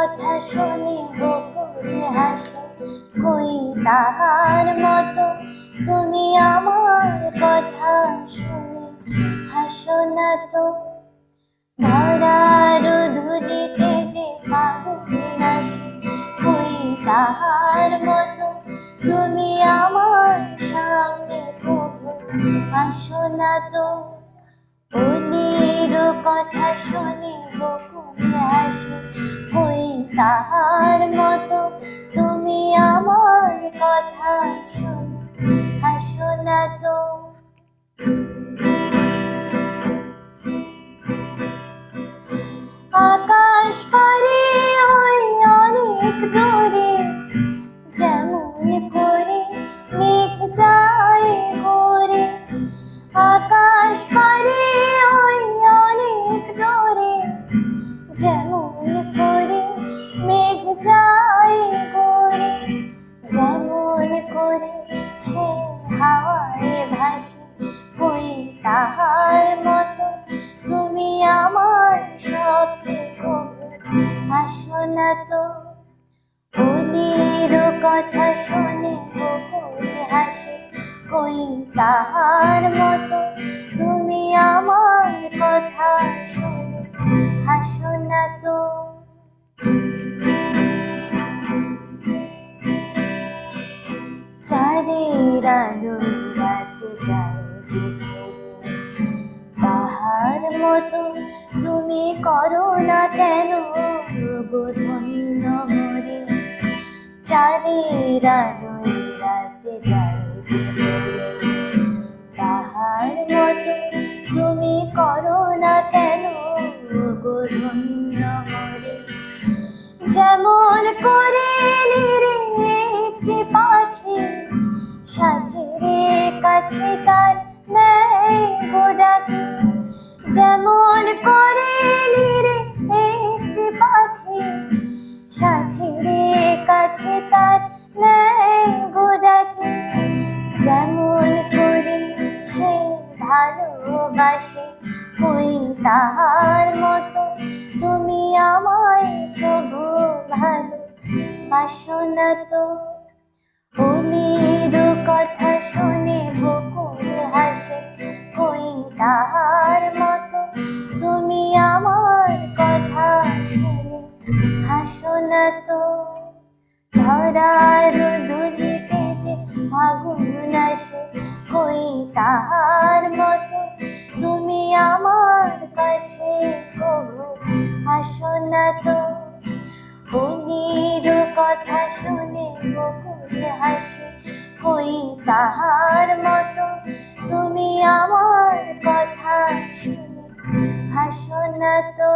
কথা শুনে বকুল হাসে কই তাহার মতো। তুমি আমার কথা শুনে হাসো না তো। ধরার ধুলিতে যে ফাগুন আসে কই তাহার মতো। তুমি আমার সামনে কবু আসো না তো। অলির কথা শুনে বকুল তাহার মতো তুমি আমার কথা শুনে, হাসো না তো। আকাশ পারে ওই অনেক দূরে, যেমন করে মেঘ যায় ঘরে আকাশ পারে ওই অনেক দূরে, যেমন করে যায় ঘরে যেমন করে সে হাওয়ায় ভাসে কই তাহার মতো তুমি আমার স্বপ্নে কবু আসো না তো। অলির কথা শুনে বকুল হাসে কই তাহার মতো করো না কেন? গো ধন্য মরে চাঁদের আলো রাতে যায় তাহার মতো তুমি করো না কেন? গো ধন্য মরে যেমন করে একটি পাখি সাথীর কাছে তার নেই গোডাকি যেমন করে নিরে একটি পাখি সাথীর কাছে তার নেই যেমন করে সে ভালোবাসে কই তাহার মতো তুমি আমায় প্রভু ভালো বাসো না তো। অলির কথা শুনে বকুল হাসে কই তাহার হাসো না তো। ধরার দুলিতে যে ফাগুন আসে, কই তাহার মতো? তুমি আমার কাছে কবু আসো না তো। অলির কথা শুনে বকুল হাসে, কই তাহার মতো? তুমি আমার কথা শুনে হাসো না তো।